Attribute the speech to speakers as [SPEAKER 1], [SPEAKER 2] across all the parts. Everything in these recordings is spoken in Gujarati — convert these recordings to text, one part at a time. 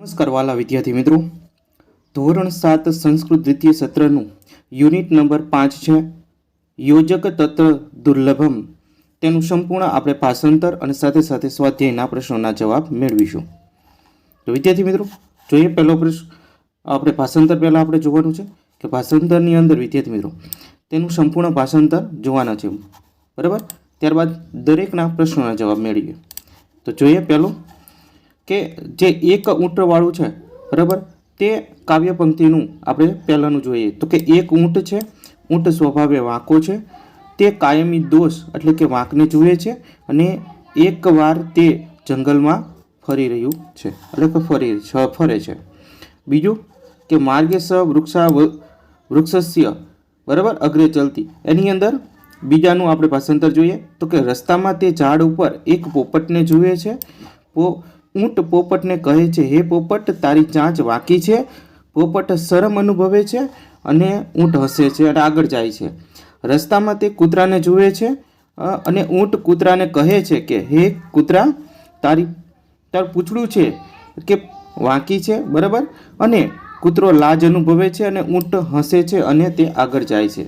[SPEAKER 1] નમસ્કાર વાલા વિદ્યાર્થી મિત્રો. ધોરણ સાત સંસ્કૃત દ્વિતીય સત્રનું યુનિટ નંબર પાંચ છે. યોજક તત્વ દુર્લભમ. તેનું સંપૂર્ણ આપણે ભાષાંતર અને સાથે સાથે સ્વાધ્યાયના પ્રશ્નોના જવાબ મેળવીશું. તો વિદ્યાર્થી મિત્રો, જોઈએ પહેલો પ્રશ્ન. આપણે ભાષાંતર પહેલાં આપણે જોવાનું છે કે ભાષાંતરની અંદર વિદ્યાર્થી મિત્રો, તેનું સંપૂર્ણ ભાષાંતર જોવાના છે. બરાબર? ત્યારબાદ દરેકના પ્રશ્નોના જવાબ મેળવીએ. તો જોઈએ પહેલું. કે જે એક ઊંટવાળું છે, બરાબર? તે કાવ્ય પંક્તિનું આપણે પહેલાંનું જોઈએ. તો કે એક ઊંટ છે, ઊંટ સ્વભાવે વાંકો છે, તે કાયમી દોષ એટલે કે વાંકને જુએ છે અને એકવાર તે જંગલમાં ફરી રહ્યું છે. એટલે કે ફરી ફરે છે. બીજું કે માર્ગે સ વૃક્ષા વૃક્ષસ્ય, બરાબર? અગ્રે ચલતી. એની અંદર બીજાનું આપણે ભાષાંતર જોઈએ. તો કે રસ્તામાં તે ઝાડ ઉપર એક પોપટને જુએ છે. પો ઊંટ પોપટને કહે છે, હે પોપટ, તારી ચાંચ વાંકી છે. પોપટ શરમ અનુભવે છે અને ઊંટ હસે છે અને આગળ જાય છે. રસ્તામાં તે કૂતરાને જુએ છે અને ઊંટ કૂતરાને કહે છે કે, હે કૂતરા, તારી, તારું પૂંછડું છે કે વાંકી છે? બરાબર? અને કૂતરો લાજ અનુભવે છે અને ઊંટ હસે છે અને તે આગળ જાય છે.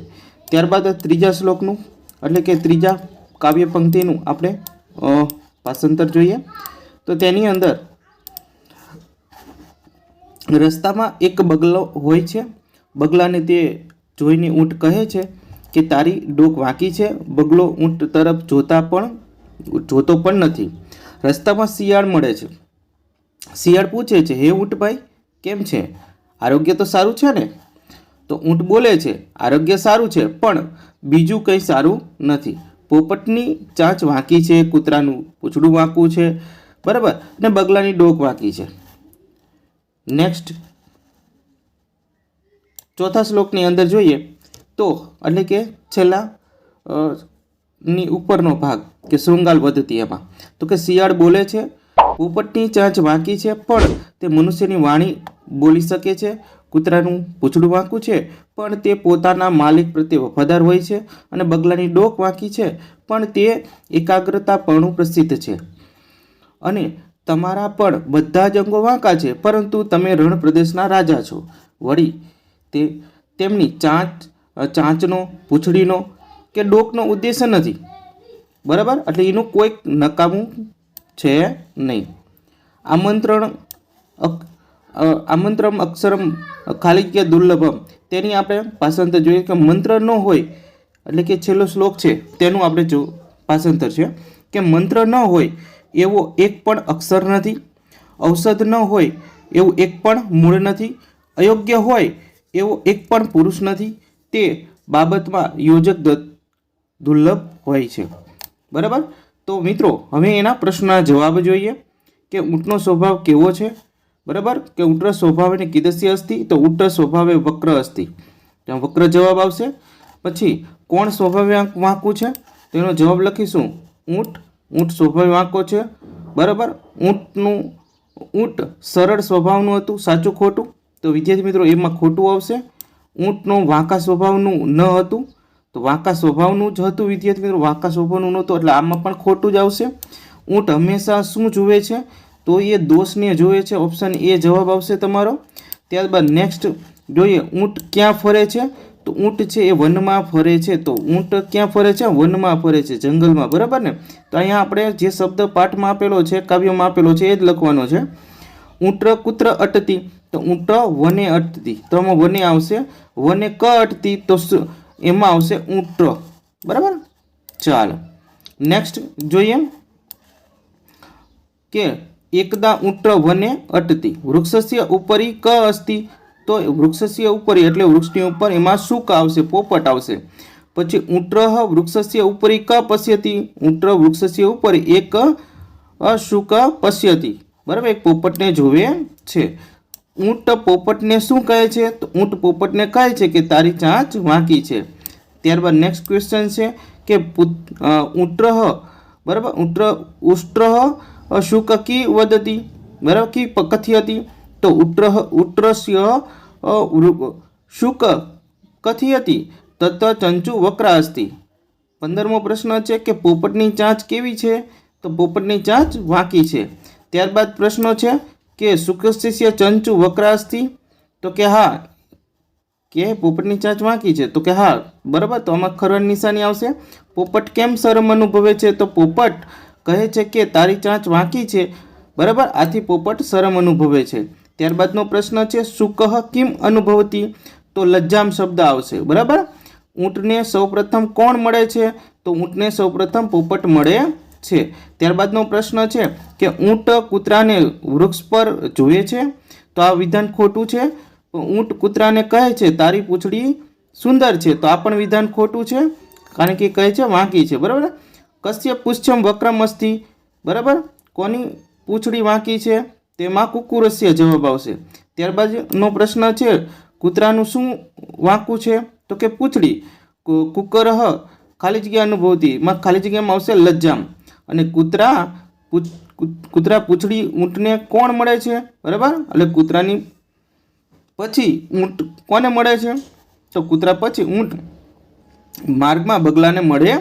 [SPEAKER 1] ત્યારબાદ ત્રીજા શ્લોકનું, એટલે કે ત્રીજા કાવ્ય પંક્તિનું આપણે ભાષાંતર જોઈએ. તો તેની અંદર રસ્તામાં એક બગલો હોય છે. બગલાને તે જોઈને ઊંટ કહે છે કે, તારી ડોક વાંકી છે. બગલો ઊંટ તરફ જોતા પણ, જોતો પણ નથી. રસ્તામાં શિયાળ મળે છે. શિયાળ પૂછે છે, હે ઊંટભાઈ, કેમ છે? આરોગ્ય તો સારું છે ને? તો ઊંટ બોલે છે, આરોગ્ય સારું છે, પણ બીજું કંઈ સારું નથી. પોપટની ચાંચ વાંકી છે, કૂતરાનું પૂંછડું વાંકું છે બરાબર? અને બગલાની ડોક વાંકી છે. નેક્સ્ટ ચોથા શ્લોકની અંદર જોઈએ તો એટલે કે છેલ્લા ની ઉપરનો ભાગ કે શૃંગાલ પદ્ધતિ એમાં. તો કે શિયાળ બોલે છે પોપટની ચાંચ વાંકી છે, પણ તે મનુષ્યની વાણી બોલી શકે છે, કૂતરાનું પૂછડું વાંકું છે, પણ તે પોતાના માલિક પ્રત્યે વફાદાર હોય છે અને બગલાની ડોક વાંકી છે, પણ તે એકાગ્રતાપણું પ્રસિદ્ધ છે. અને તમારા પણ બધા જ અંગો વાંકા છે, પરંતુ તમે રણ પ્રદેશના રાજા છો. વળી તે, તેમની ચાંચ ચાંચનો, પૂંછડીનો કે ડોકનો ઉદ્દેશ નથી. બરાબર? એટલે એનું કોઈક નકામું છે નહીં. આમંત્રણ આમંત્રમ અક્ષરમ ખાલી કે દુર્લભમ. તેની આપણે ભાષાંતર જોઈએ કે મંત્ર ન હોય, એટલે કે છેલ્લો શ્લોક છે, તેનું આપણે જો ભાષાંતર છે, કે મંત્ર ન હોય એવો એક પણ અક્ષર નથી. ઔષધ ન હોય એવું એક પણ મૂળ નથી. અયોગ્ય હોય એવો એક પણ પુરુષ નથી. તે બાબતમાં યોજક દુર્લભ હોય છે. બરાબર? તો મિત્રો, હવે એના પ્રશ્નના જવાબ જોઈએ કે ઊંટનો સ્વભાવ કેવો છે? બરાબર? કે ઉટ્ર સ્વભાવે કિદસ્ય અસ્થિ તો ઉટ્ર સ્વભાવે વક્ર અસ્થિ ત્યાં વક્ર જવાબ આવશે. પછી કોણ સ્વભાવે વાંકું છે? તેનો જવાબ લખીશું. ઊંટ ઊંટ સ્વભાવ વાંકો છે. બરાબર? ઊંટનું, ઊંટ સરળ સ્વભાવનું હતું, સાચું ખોટું. તો વિદ્યાર્થી મિત્રો, એમાં ખોટું આવશે. ઊંટનો વાંકા સ્વભાવનું ન હતું. તો વાંકા સ્વભાવનું જ હતું વિદ્યાર્થી મિત્રો. વાંકા સ્વભાવનું નહોતું, એટલે આમાં પણ ખોટું જ આવશે. ઊંટ હંમેશા શું જુએ છે? તો એ દોષને જુએ છે. ઓપ્શન એ જવાબ આવશે તમારો. ત્યારબાદ નેક્સ્ટ, જોઈએ ઊંટ ક્યાં ફરે છે? તો ઊંટ છે એ વનમાં ફરે છે. તો ઊંટ ક્યાં ફરે છે? વનમાં ફરે છે, જંગલમાં. બરાબર ને? તો અહીંયા આપણે જે શબ્દ પાઠમાં આપેલો છે, કાવ્યમાં આપેલો છે, એ જ લખવાનો છે. ઊંટ કૂત્ર અટતી, તો ઊંટ વને અટતી. તો આમાં વને આવશે. વને ક અટતી, તો? એમાં આવશે ઊંટ. બરાબર? ચાલો. નેક્સ્ટ જોઈએ. કે એકદા ઊંટ વને અટતી. વૃક્ષસ્ય ઉપરી ક અસ્તિ તો વૃક્ષસ્ય ઉપરી એટલે વૃક્ષની ઉપર એમાં શું આવશે? પોપટ આવશે. પછી ઊંટ વૃક્ષસ્ય ઉપરી ક પશ્યતી. ઉંટ્ર વૃક્ષસ્ય ઉપર એક અશુક પશ્યતી. બરાબર? એક પોપટને જોવે છે. ઊંટ પોપટને શું કહે છે? તો ઊંટ પોપટને કહે છે કે તારી ચાંચ વાંકી છે. ત્યારબાદ નેક્સ્ટ ક્વેશ્ચન છે કે અ, બરાબર? ઊંટ્ર ઉષ્ટ્ર અશુક કી વદતી બરાબર? કી કથી કથયતી તો ઉટ્ર ઉટ્રસ્ય શુક કથિયતી તત ચંચુ વક્રા અસ્તિ. પંદરમો પ્રશ્ન છે કે પોપટની ચાંચ કેવી છે? તો પોપટની ચાંચ વાંકી છે. ત્યારબાદ પ્રશ્નો છે કે શુકશિષ્ય ચંચુ વક્રાસ્તી તો કે હા, કે પોપટની ચાંચ વાંકી છે. તો કે હા, બરાબર, તો આમાં ખરવાની નિશાની આવશે. પોપટ કેમ શરમ અનુભવે છે? તો પોપટ કહે છે કે તારી ચાંચ વાંકી છે. બરાબર, આથી પોપટ શરમ અનુભવે છે. ત્યારબાદનો પ્રશ્ન છે સુકહ કિમ અનુભવતી? તો લજ્જામ શબ્દ આવશે. બરાબર? ઊંટને સૌપ્રથમ કોણ મળે છે? તો ઊંટને સૌપ્રથમ પોપટ મળે છે. ત્યારબાદનો પ્રશ્ન છે કે ઊંટ કૂતરાને વૃક્ષ પર જોઈએ છે? તો આ વિધાન ખોટું છે. ઊંટ કૂતરાને કહે છે, તારી પૂંછડી સુંદર છે. તો આ પણ વિધાન ખોટું છે, કારણ કે કહે છે, વાંકી છે. બરાબર? કશ્ય પુષ્યમ વક્રમ અસ્થિ બરાબર? કોની પૂંછડી વાંકી છે? તેમાં કુકુરસ્ય જવાબ આવશે. ત્યારબાદનો પ્રશ્ન છે, કૂતરાનું શું વાંકું છે? તો કે પૂંછડી. કુકરહ ખાલી જગ્યા અનુભવતી. માં ખાલી જગ્યામાં આવશે લજ્જામ. અને કૂતરા કૂતરા પૂંછડી ઊંટને કોણ મળે છે? બરાબર? એટલે કૂતરાની પછી ઊંટ કોને મળે છે? તો કૂતરા પછી ઊંટ માર્ગમાં બગલાને મળે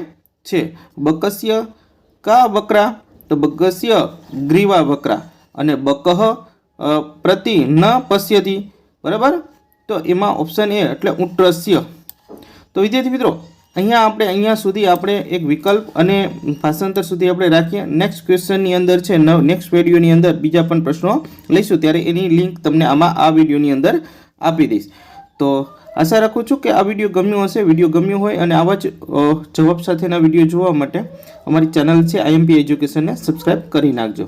[SPEAKER 1] છે. બકસ્ય કા વકરા તો બકસ્ય ગ્રીવા વકરા અને બકહ પ્રતિ ન પશ્યતી. બરાબર? તો એમાં ઓપ્શન એ એટલે ઉટ્રસ્ય તો વિદ્યાર્થી મિત્રો, અહીંયા આપણે અહીંયા સુધી આપણે એક વિકલ્પ અને ભાષાંતર સુધી આપણે રાખીએ. નેક્સ્ટ ક્વેશ્ચનની અંદર છે નેક્સ્ટ વિડીયોની અંદર બીજા પણ પ્રશ્નો લઈશું. ત્યારે એની લિંક તમને આમાં આ વિડીયોની અંદર આપી દઈશ. તો આશા રાખું છું કે આ વીડિયો ગમ્યો હશે. વીડિયો ગમ્યો હોય અને આવા જ જવાબ સાથેના વીડિયો જોવા માટે અમારી ચેનલ છે આઈએમપી એજ્યુકેશનને સબસ્ક્રાઈબ કરી નાખજો.